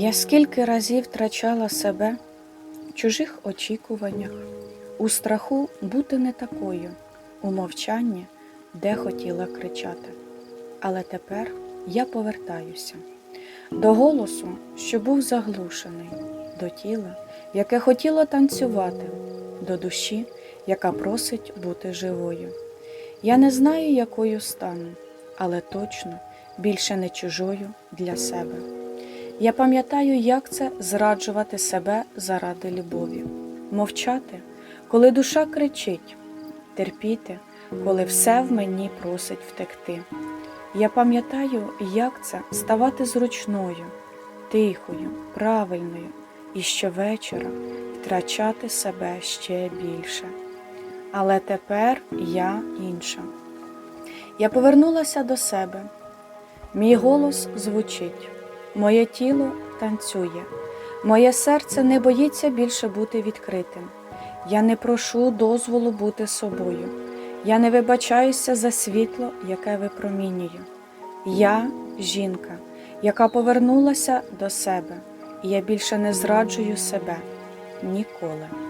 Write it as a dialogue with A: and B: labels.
A: Я скільки разів втрачала себе в чужих очікуваннях, у страху бути не такою, у мовчанні, де хотіла кричати. Але тепер я повертаюся до голосу, що був заглушений, до тіла, яке хотіло танцювати, до душі, яка просить бути живою. Я не знаю, якою стану, але точно більше не чужою для себе. Я пам'ятаю, як це зраджувати себе заради любові, мовчати, коли душа кричить, терпіти, коли все в мені просить втекти. Я пам'ятаю, як це ставати зручною, тихою, правильною і щовечора втрачати себе ще більше. Але тепер я інша. Я повернулася до себе. Мій голос звучить, моє тіло танцює, моє серце не боїться більше бути відкритим. Я не прошу дозволу бути собою. Я не вибачаюся за світло, яке випромінюю. Я жінка, яка повернулася до себе, і я більше не зраджую себе ніколи.